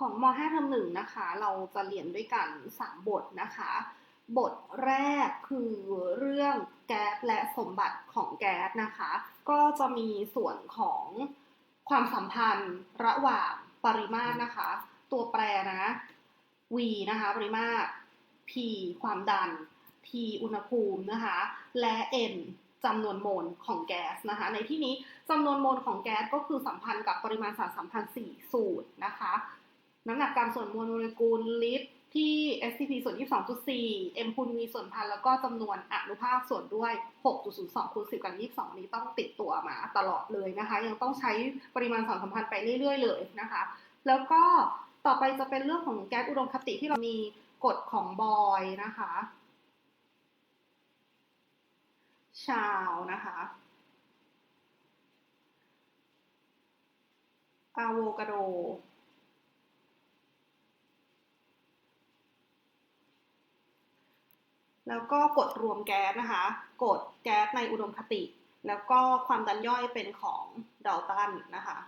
ของม .5 เทอมหนึ่งนะคะ เราจะเรียนด้วยกัน 3 บทนะคะ บทแรกคือเรื่องแก๊สและสมบัติของแก๊สนะคะ ก็จะมีส่วนของความสัมพันธ์ระหว่างปริมาตรนะคะ ตัวแปรนะ V นะคะ ปริมาตร P ความดัน T อุณหภูมินะคะ และ N จำนวนโมลของแก๊สนะคะ ในที่นี้จำนวนโมลของแก๊สก็คือสัมพันธ์กับปริมาณสารสัมพันธ์4สูตรนะคะ น้ำหนักการส่วนมวลโมเลกุลลิตรที่ STP ส่วน 22.4 M คูณ V ส่วนพันแล้วก็จำนวนอนุภาคส่วนด้วย 6.02 คูณ 10 กับ 22 นี้ต้องติดตัวมาตลอดเลยนะคะ ยังต้องใช้ปริมาณสารสัมพันธ์ไปเรื่อย ๆ เลยนะคะ แล้วก็ต่อไปจะเป็นเรื่องของแก๊สอุดมคติที่เรามีกฎของบอยนะคะ ชาวนะคะอะโวคาโด แล้วก็กฎรวมแก๊สนะคะกฎแก๊สในอุดมคติ แล้วก็ความดันย่อยเป็นของดัลตันนะคะ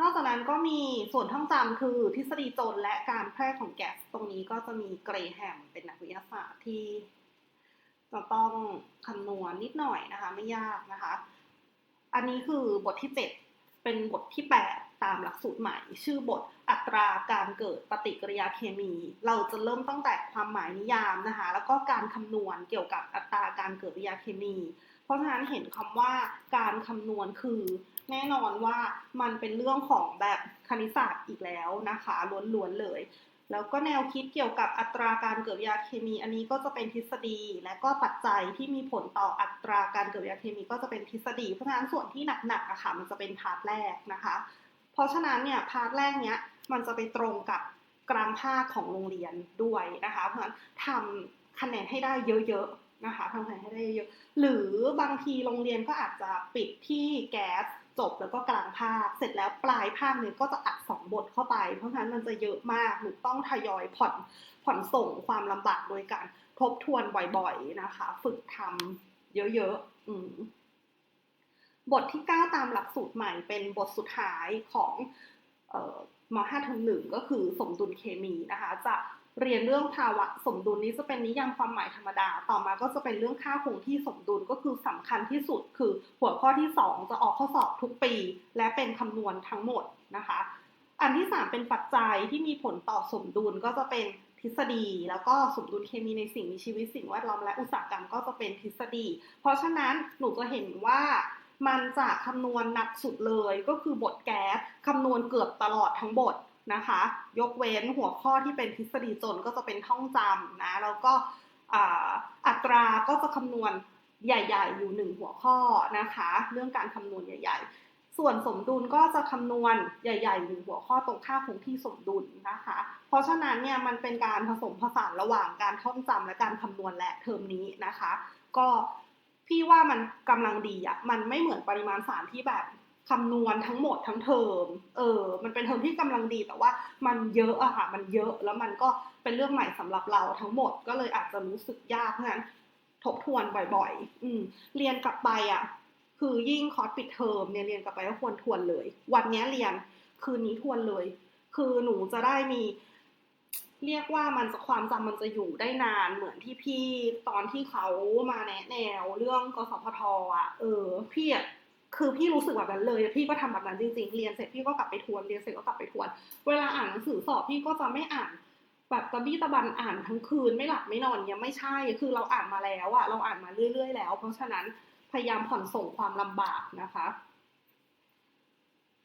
นอกจากนั้นก็มีส่วนท่องจำคือทฤษฎีโจรและการแพร่ของแก๊สตรงนี้ก็จะมีเกรแฮมเป็นนักวิทยาศาสตร์ที่จะต้องคำนวณนิดหน่อยนะคะ ไม่ยากนะคะ อันนี้คือบทที่ 7 เป็นบทที่ 8 ตามหลักสูตรใหม่ ชื่อบทอัตราการเกิดปฏิกิริยาเคมี เราจะเริ่มตั้งแต่ความหมายนิยามนะคะ แล้วก็การคำนวณเกี่ยวกับอัตราการเกิดปฏิกิริยาเคมี เพราะฉะนั้นเห็นคำว่าการคำนวณคือ แน่นอนว่ามันเป็นเรื่องของแบบคณิตศาสตร์อีกแล้วนะคะล้วนๆเลยแล้วก็แนวคิดเกี่ยวกับอัตราการเกิดวิยาเคมี อันนี้ก็จะเป็นทฤษฎี และก็ปัจจัยที่มีผลต่ออัตราการเกิดวิยาเคมี ก็จะเป็นทฤษฎี เพราะฉะนั้นส่วนที่หนักๆอะค่ะมันจะเป็นพาร์ทแรกนะคะ เพราะฉะนั้นเนี่ยพาร์ทแรกเนี้ยมันจะไปตรงกับกลางภาคของโรงเรียนด้วยนะคะ เพราะฉะนั้นทำคะแนนให้ได้เยอะๆนะคะทำคะแนนให้ได้เยอะหรือบางทีโรงเรียนก็อาจจะปิดที่แก๊สจบแล้วก็กลางภาค เสร็จแล้วปลายภาคเนี่ยก็จะอัดสองบทเข้าไป เพราะฉะนั้นมันจะเยอะมากหนูต้องทยอยผ่อนผ่อนส่งความลำบากโดยการทบทวนบ่อยๆนะคะ ฝึกทำเยอะๆอืม บทที่ 9 ตามหลักสูตรใหม่เป็นบทสุดท้ายของออม .5 เทอมหนึ่งก็คือสมดุลเคมีนะคะ จะเรียนเรื่องภาวะสมดุลนี้จะเป็นนิยามความหมายธรรมดา ต่อมาก็จะเป็นเรื่องค่าคงที่สมดุลก็คือสำคัญที่สุด คือหัวข้อที่ 2 จะออกข้อสอบทุกปี และเป็นคำนวณทั้งหมดนะคะ อันที่ 3 เป็นปัจจัยที่มีผลต่อสมดุลก็จะเป็นทฤษฎี แล้วก็สมดุลเคมีในสิ่งมีชีวิตสิ่งแวดล้อมและอุตสาหกรรมก็จะเป็นทฤษฎี เพราะฉะนั้นหนูจะเห็นว่า มันจะคำนวณหนักสุดเลยก็คือบทแก๊สคำนวณเกือบตลอดทั้งบทนะคะ ยกเว้นหัวข้อที่เป็นทฤษฎีจนก็จะเป็นท่องจำนะแล้วก็อัตราก็จะคำนวณใหญ่ ๆ อยู่หนึ่งหัวข้อนะคะ เรื่องการคำนวณใหญ่ ๆ ส่วนสมดุลก็จะคำนวณใหญ่ๆหนึ่งหัวข้อตรงค่าคงที่สมดุลนะคะ เพราะฉะนั้นเนี่ยมันเป็นการผสมผสานระหว่างการท่องจำและการคำนวณและเทอมนี้นะคะ ก็ พี่ว่ามันกำลังดีอะมันไม่เหมือนปริมาณสารที่แบบคำนวณทั้งหมดทั้งเทอม เออ มันเป็นเทอมที่กำลังดีแต่ว่ามันเยอะอะค่ะ มันเยอะแล้วมันก็เป็นเรื่องใหม่สำหรับเราทั้งหมดก็เลยอาจจะรู้สึกยากเพราะนั้นทบทวนบ่อยๆ อืม เรียนกลับไปอะคือยิ่งคอร์สปิดเทอมเนี่ยเรียนกลับไปก็ควรทวนเลย วันนี้เรียนคืนนี้ทวนเลย คือหนูจะได้มี เรียกว่ามันความจำมันจะอยู่ได้นานเหมือนที่พี่ตอนที่เขามาแนะแนวเรื่องกสพทอะ เออ พี่อะคือพี่รู้สึกแบบนั้นเลย พี่ก็ทำแบบนั้นจริงๆ เรียนเสร็จพี่ก็กลับไปทวน เรียนเสร็จก็กลับไปทวน เวลาอ่านหนังสือสอบพี่ก็จะไม่อ่านแบบตะบี้ตะบันอ่านทั้งคืนไม่หลับไม่นอนยังไม่ใช่ คือเราอ่านมาแล้วอะเราอ่านมาเรื่อย ๆ แล้ว เพราะฉะนั้นพยายามผ่อนส่งความลำบากนะคะ